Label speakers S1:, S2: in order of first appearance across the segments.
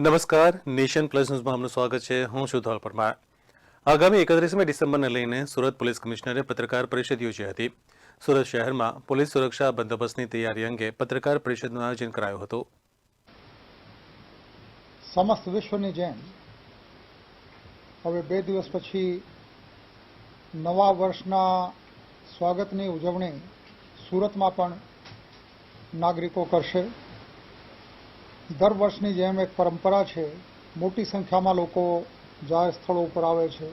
S1: નમસ્કાર, nation plus ન્યૂઝમાં આપનું સ્વાગત છે. હું છું ધોલ પરમાર. આગામી એકત્રીસમી ડિસેમ્બરને લઈને સુરત પોલીસ કમિશનરે પત્રકાર પરિષદ યોજી હતી. સુરત શહેરમાં પોલીસ સુરક્ષા બંદોબસ્તની તૈયારી અંગે પત્રકાર પરિષદનું આયોજન કરાયું હતું.
S2: સમસ્ત વિશ્વની જેમ હવે બે દિવસ પછી નવા વર્ષના સ્વાગતની ઉજવણી સુરતમાં પણ નાગરિકો કરશે. દર વર્ષની જેમ એક પરંપરા છે, મોટી સંખ્યામાં લોકો જાહેર સ્થળો ઉપર આવે છે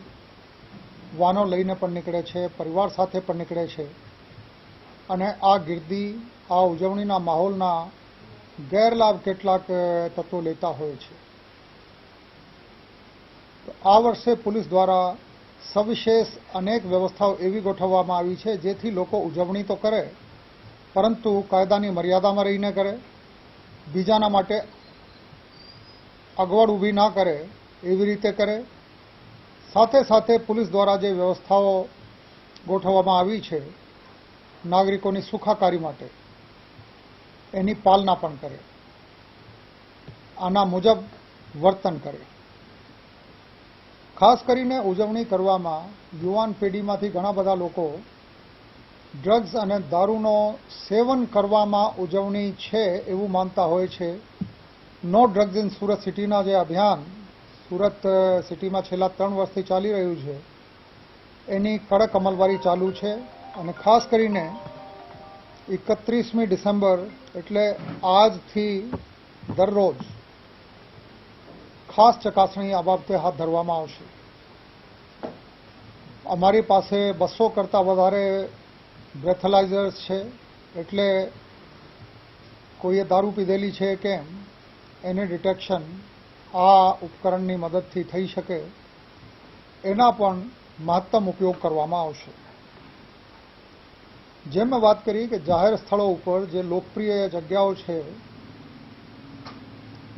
S2: વાનો લઈને પણ નીકળે છે, પરિવાર સાથે પણ નીકળે છે. અને આ ગીર્દી, આ ઉજવણીના માહોલના ગેરલાભ કેટલાક તત્વો લેતા હોય છે. આ વર્ષે પોલીસ દ્વારા સવિશેષ અનેક વ્યવસ્થાઓ એવી ગોઠવવામાં આવી છે, જેથી લોકો ઉજવણી તો કરે, પરંતુ કાયદાની મર્યાદામાં રહીને કરે. બીજાના માટે અગવડ ઊભી ના કરે, એવી રીતે કરે. સાથે સાથે પોલીસ દ્વારા જે વ્યવસ્થાઓ ગોઠવવામાં આવી છે, નાગરિકોની સુખાકારી માટે, એની પાલના પણ કરે. આના મુજબ વર્તન કરે. ખાસ કરીને ઉજવણી કરવામાં યુવાન પેઢીમાંથી ઘણા બધા લોકો ડ્રગ્સ અને દારૂનો સેવન કરવામાં ઉજવણી છે એવું માનતા હોય છે. નો ડ્રગ્સ ઇન સુરત સિટીના જે અભિયાન સુરત સિટીમાં છેલ્લા ત્રણ વર્ષથી ચાલી રહ્યું છે, એની કડક અમલવારી ચાલુ છે અને ખાસ કરીને એકત્રીસમી ડિસેમ્બર એટલે આજથી દરરોજ ખાસ ચકાસણી આ બાબતે હાથ ધરવામાં આવશે. અમારી પાસે બસો કરતાં વધારે બ્રેથલાઇઝર્સ છે, એટલે કોઈએ દારૂ પીધેલી છે કેમ, એને ડિટેક્શન આ ઉપકરણની મદદથી થઈ શકે, એના પણ મહત્તમ ઉપયોગ કરવામાં આવશે. જેમ મેં વાત કરી કે જાહેર સ્થળો ઉપર જે લોકપ્રિય જગ્યાઓ છે,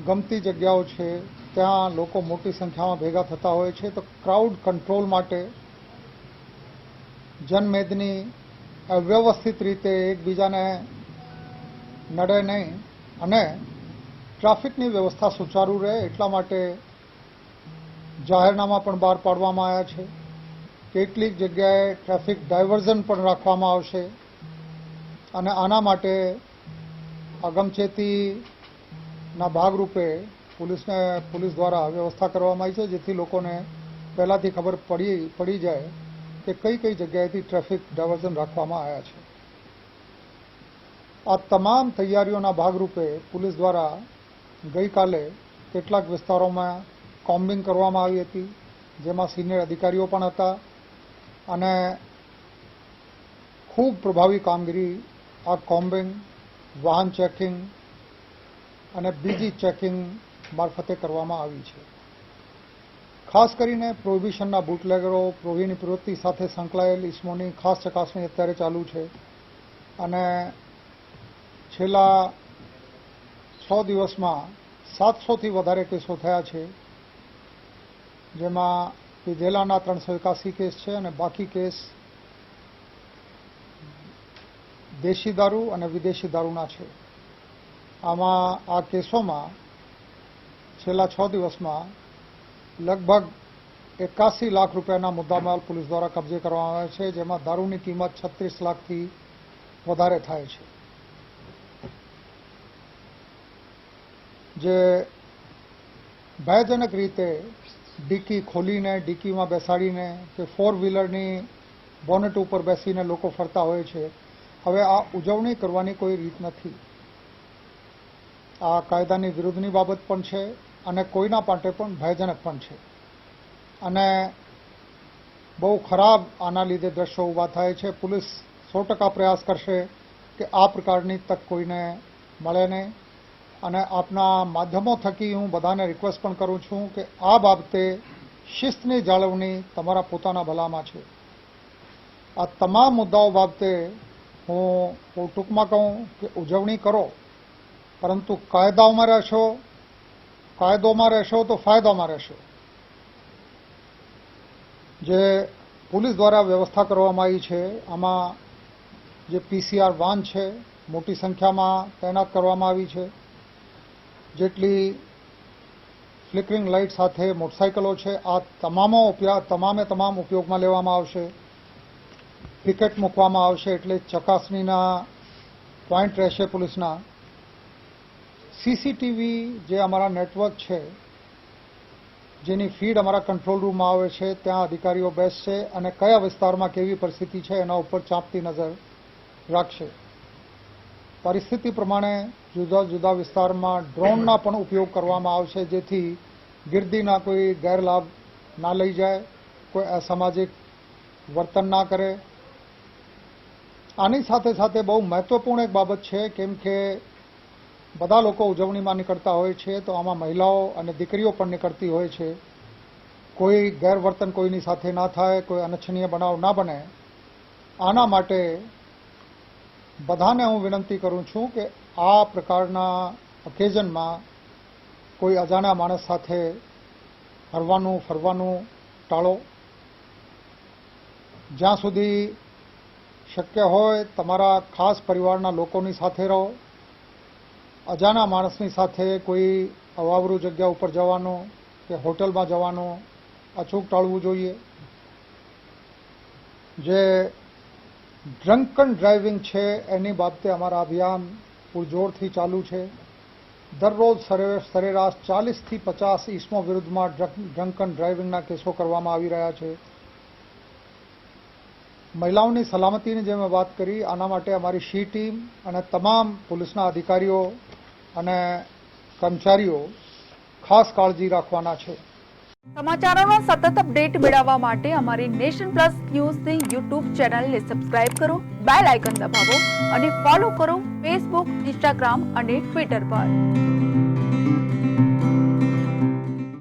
S2: ગમતી જગ્યાઓ છે, ત્યાં લોકો મોટી સંખ્યામાં ભેગા થતા હોય છે, તો ક્રાઉડ કંટ્રોલ માટે જનમેદની વ્યવસ્થિત રીતે એકબીજાને નડે નહીં અને ટ્રાફિકની વ્યવસ્થા સુચારુ રહે એટલા માટે જાહેરનામા પણ બહાર પાડવામાં આવ્યા છે. કેટલીક જગ્યાએ ટ્રાફિક ડાયવર્ઝન પણ રાખવામાં આવશે અને આના માટે અગમચેતીના ભાગરૂપે પોલીસને, પોલીસ દ્વારા વ્યવસ્થા કરવામાં આવી છે, જેથી લોકોને પહેલાંથી ખબર પડી પડી જાય કે કઈ કઈ જગ્યાએથી ટ્રાફિક ડાયવર્ઝન રાખવામાં આવ્યા છે. આ તમામ તૈયારીઓના ભાગરૂપે પોલીસ દ્વારા ગઈકાલે કેટલાક વિસ્તારોમાં કોમ્બિંગ કરવામાં આવી હતી, જેમાં સિનિયર અધિકારીઓ પણ હતા અને ખૂબ પ્રભાવી કામગીરી, આ કોમ્બિંગ, વાહન ચેકિંગ અને બીજી ચેકિંગ મારફતે કરવામાં આવી છે. ખાસ કરીને પ્રોહિબિશનના બુટલેગરો, પ્રોહિની પ્રવૃત્તિ સાથે સંકળાયેલ ઇસમોની ખાસ ચકાસણી અત્યારે ચાલુ છે. અને છેલ્લા છ દિવસમાં સાતસોથી વધારે કેસો થયા છે, જેમાં વિધેલાના ત્રણસો એકાસી કેસ છે અને બાકી કેસ દેશી દારૂ અને વિદેશી દારૂના છે. આમાં આ કેસોમાં છેલ્લા છ દિવસમાં લગભગ એકાસી લાખ રૂપિયાના મુદ્દામાલ પોલીસ દ્વારા કબજે કરવામાં આવ્યા છે, જેમાં દારૂની કિંમત છત્રીસ લાખથી વધારે થાય છે. જે ભયજનક રીતે ડીકી ખોલીને, ડીકીમાં બેસાડીને કે ફોર વ્હીલરની બોનેટ ઉપર બેસીને લોકો ફરતા હોય છે, હવે આ ઉજવણી કરવાની કોઈ રીત નથી. આ કાયદાની વિરુદ્ધની બાબત પણ છે. અને કોઈના માટે પણ ભયજનક પણ છે. અને બહુ ખરાબ આના લીધે દ્રશ્યો ઊભા થાય છે. પોલીસ સો ટકા પ્રયાસ કરશે કે આ પ્રકારની તક કોઈને મળે નહીં. અને આપના માધ્યમો થકી હું બધાને રિક્વેસ્ટ પણ કરું છું કે આ બાબતે શિસ્તની જાળવણી તમારા પોતાના ભલામાં છે. આ તમામ મુદ્દાઓ બાબતે હું ટૂંકમાં કહું કે ઉજવણી કરો, પરંતુ કાયદાઓમાં રહેશો કાયદોમાં રહેશો તો ફાયદામાં રહેશો. જે પોલીસ દ્વારા વ્યવસ્થા કરવામાં આવી છે, આમાં જે પીસીઆર વાન છે, મોટી સંખ્યામાં તૈનાત કરવામાં આવી છે. જેટલી ફ્લિકરિંગ લાઇટ સાથે મોટરસાઇકલો છે, આ તમામો ઉપયોગ તમામે તમામ ઉપયોગમાં લેવામાં આવશે. પિકેટ મૂકવામાં આવશે એટલે ચકાસણીના પોઈન્ટ રહેશે પોલીસના. સીસીટીવી જે અમારા નેટવર્ક છે, જેની ફીડ અમારા કંટ્રોલ રૂમમાં આવે છે, ત્યાં અધિકારીઓ બેસશે અને કયા વિસ્તારમાં કેવી પરિસ્થિતિ છે એના ઉપર ચાંપતી નજર રાખશે. પરિસ્થિતિ પ્રમાણે જુદા જુદા વિસ્તારમાં ડ્રોનના પણ ઉપયોગ કરવામાં આવશે, જેથી ગીર્દીના કોઈ ગેરલાભ ના લઈ જાય, કોઈ અસામાજિક વર્તન ના કરે. આની સાથે સાથે બહુ મહત્વપૂર્ણ એક બાબત છે, કેમ કે બધા લોકો ઉજવણીમાં નીકળતા હોય છે, તો આમાં મહિલાઓ અને દીકરીઓ પણ નીકળતી હોય છે. કોઈ ગેરવર્તન કોઈની સાથે ના થાય, કોઈ અનિચ્છનીય બનાવ ના બને. આના માટે બધાને હું વિનંતી કરું છું કે આ પ્રકારના ઓકેઝનમાં કોઈ અજાણ્યા માણસ સાથે હરવાનું, ફરવાનું ટાળો. જ્યાં સુધી શક્ય હોય, તમારા ખાસ પરિવારના લોકોની સાથે રહો. અજાણ્યા માણસની સાથે કોઈ અવાવરું જગ્યા ઉપર જવાનું કે હોટલમાં જવાનું અચૂક ટાળવું જોઈએ. જે ડ્રંકન ડ્રાઇવિંગ છે એની બાબતે અમારા અભિયાન પૂરજોરથી ચાલુ છે. દરરોજ સરે- સરેરાશ ચાલીસથી પચાસ ઈસમો વિરુદ્ધમાં ડ્રંકન ડ્રાઇવિંગના કેસો કરવામાં આવી રહ્યા છે. મહિલાઓની સલામતીની જે મેં વાત કરી, આના માટે અમારી શી ટીમ અને તમામ પોલીસના અધિકારીઓ અને કર્મચારીઓ ખાસ કાળજી રાખવાના છે.
S3: સમાચારોનો સતત અપડેટ મેળવવા માટે અમારી નેશન પ્લસ ન્યૂઝની યુટ્યુબ ચેનલને સબસ્ક્રાઇબ કરો, બેલ આઇકન દબાવો અને ફોલો કરો ફેસબુક ઇન્સ્ટાગ્રામ અને ટ્વિટર પર.